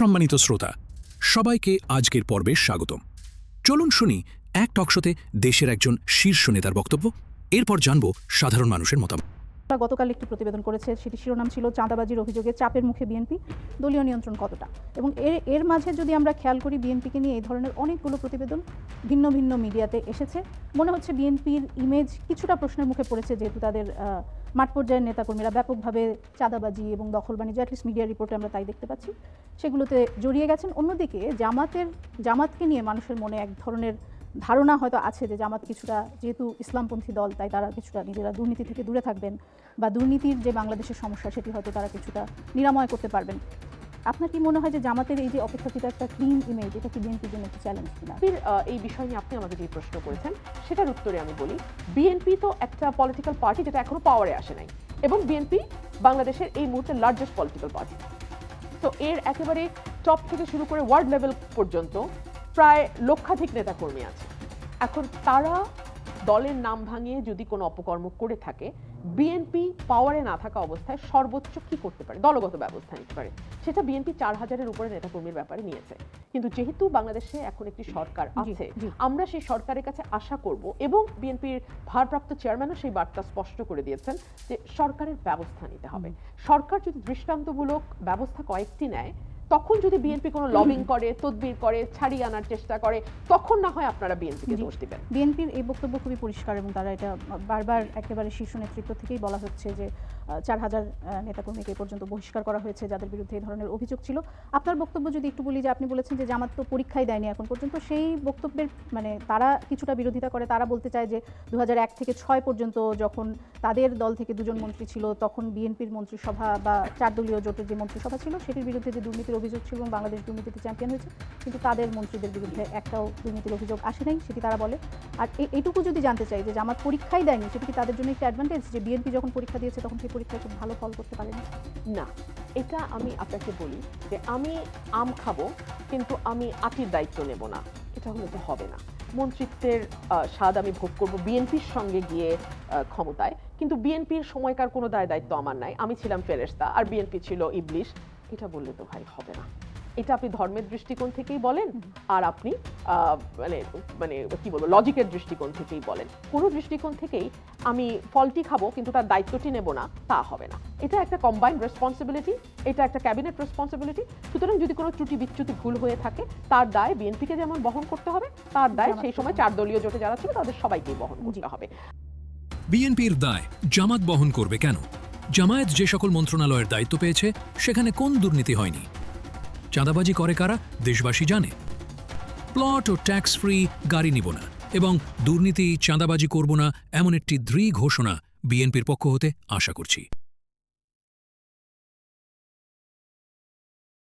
সম্মানিত শ্রোতা, সবাইকে আজকের পর্বে স্বাগতম। চলুন শুনি এক টকশোতে দেশের একজন শীর্ষ নেতার বক্তব্য। এরপর জানব সাধারণ মানুষের মতামত। গতকাল একটি প্রতিবেদন করেছে, সেটি শিরোনাম ছিল চাঁদাবাজির অভিযোগে চাপের মুখে বিএনপি, দলীয় নিয়ন্ত্রণ কতটা? এবং এর এর মাঝে যদি আমরা খেয়াল করি, বিএনপিকে নিয়ে এই ধরনের অনেকগুলো প্রতিবেদন ভিন্ন ভিন্ন মিডিয়াতে এসেছে। মনে হচ্ছে বিএনপির ইমেজ কিছুটা প্রশ্নের মুখে পড়েছে, যেহেতু তাদের মাঠ পর্যায়ের নেতাকর্মীরা ব্যাপকভাবে চাঁদাবাজি এবং দখল বাণিজ্য অ্যাটলিস্ট মিডিয়া রিপোর্টে আমরা তাই দেখতে পাচ্ছি, সেগুলোতে জড়িয়ে গেছেন। অন্যদিকে জামাতের, জামাতকে নিয়ে মানুষের মনে এক ধরনের ধারণা হয়তো আছে যে জামাত কিছুটা, যেহেতু ইসলামপন্থী দল, তাই তারা কিছুটা নিজেরা দুর্নীতি থেকে দূরে থাকবেন বা দুর্নীতির যে বাংলাদেশের সমস্যা, সেটি হয়তো তারা কিছুটা নিরাময় করতে পারবেন। আপনার কি মনে হয় যে জামাতের এই যে অপেক্ষাকৃত একটা ক্লিন ইমেজ এটা কি বিএনপির জন্য একটি চ্যালেঞ্জ কিনা? এই বিষয় নিয়ে আপনি আমাকে যে প্রশ্ন করেছেন, সেটার উত্তরে আমি বলি বিএনপি তো একটা পলিটিক্যাল পার্টি যেটা এখনও পাওয়ারে আসে নাই এবং বিএনপি বাংলাদেশের এই মুহূর্তে লার্জেস্ট পলিটিক্যাল পার্টি তো এর একেবারে টপ থেকে শুরু করে ওয়ার্ড লেভেল পর্যন্ত প্রায় লক্ষাধিক নেতাকর্মী আছে। এখন তারা দলের নাম ভাঙিয়ে যদি কোনো অপকর্ম করে থাকে বিএনপি পাওয়ারে না থাকা অবস্থায় সর্বোচ্চ কি করতে পারে? দলগত ব্যবস্থা নিতে পারে। সেটা বিএনপি চার হাজারের উপরে নেতাকর্মীর ব্যাপারে নিয়েছে। কিন্তু যেহেতু বাংলাদেশে এখন একটি সরকার আছে আমরা সেই সরকারের কাছে আশা করব এবং বিএনপির ভারপ্রাপ্ত চেয়ারম্যানও সেই বার্তা স্পষ্ট করে দিয়েছেন যে সরকারের ব্যবস্থা নিতে হবে। সরকার যদি দৃষ্টান্তমূলক ব্যবস্থা কয়েকটি নেয় তখন যদি বিএনপি কোনো লবিং করে তদবির করে ছাড়িয়ে আনার চেষ্টা করে তখন না হয় আপনারা বিএনপিকে। দোষ দিবেন। বিএনপির এই বক্তব্য খুবই পরিষ্কার এবং তারা এটা বারবার একেবারে শীর্ষ নেতৃত্ব থেকেই বলা হচ্ছে যে চার হাজার নেতাকর্মীকে পর্যন্ত বহিষ্কার করা হয়েছে যাদের বিরুদ্ধে এই ধরনের অভিযোগ ছিল। আপনার বক্তব্য যদি একটু বলি যে আপনি বলেছেন যে জামাত তো পরীক্ষাই দেয়নি এখন পর্যন্ত সেই বক্তব্যের মানে তারা কিছুটা বিরোধিতা করে। তারা বলতে চায় যে দু এক থেকে ছয় পর্যন্ত যখন তাদের দল থেকে দুজন মন্ত্রী ছিল তখন বিএনপির মন্ত্রিসভা বা চার দলীয় জোটের যে মন্ত্রিসভা ছিল সেটির বিরুদ্ধে যে দুর্নীতির অভিযোগ ছিল এবং বাংলাদেশ দুর্নীতিতে চ্যাম্পিয়ন হয়েছে, কিন্তু তাদের মন্ত্রীদের বিরুদ্ধে একটাও দুর্নীতির অভিযোগ আসে নাই, সেটি তারা বলে। আর এইটুকু যদি জানতে চাই যে জামাত পরীক্ষাই দেয়নি, সেটি কি তাদের জন্য একটি অ্যাডভান্টেজ যে বিএনপি যখন পরীক্ষা দিয়েছে তখন সেই পরীক্ষায় খুব ভালো ফল করতে পারেনি? না, এটা আমি আপনাকে বলি যে আমি আম খাব, কিন্তু আমি আটির দায়িত্ব নেব না। এটা হলে তো হবে না। মন্ত্রিত্বের স্বাদ আমি ভোগ করব বিএনপির সঙ্গে গিয়ে ক্ষমতায়। কিন্তু বিএনপির সময়কার কোনো দায় দায়িত্ব আমার নাই। আমি ছিলাম ফেরেস্তা আর বিএনপি ছিল ইবলিশ। এটা বললে তো ভাই হবে না। এটা আপনি ধর্মের দৃষ্টিকোণ থেকেই বলেন আর আপনি মানে মানে কি বলব লজিকের দৃষ্টিকোণ থেকেই বলেন। কোনো দৃষ্টিকোণ থেকেই আমি ফলটি খাব কিন্তু তার দায়িত্বটি নেব না তা হবে না। এটা একটা কম্বাইন্ড রেসপন্সিবিলিটি এটা একটা ক্যাবিনেট রেসপন্সিবিলিটি সুতরাং যদি কোনো ত্রুটি বিচ্যুতি ভুল হয়ে থাকে তার দায় বিএনপিকে যেমন বহন করতে হবে তার দায় সেই সময় চার দলীয় জোটে যারা ছিল তাদের সবাইকেই বহন করতে হবে। বিএনপির দায় জামাত বহন করবে কেন? জামায়াত যে সকল মন্ত্রণালয়ের দায়িত্ব পেয়েছে, সেখানে কোন দুর্নীতি হয়নি? চাঁদাবাজি করে কারা, দেশবাসী জানে। প্লট ও ট্যাক্স ফ্রি গাড়ি নিব না এবং দুর্নীতি, চাঁদাবাজি করব না এমন একটি দৃঢ় ঘোষণা বিএনপির পক্ষ হতে আশা করছি।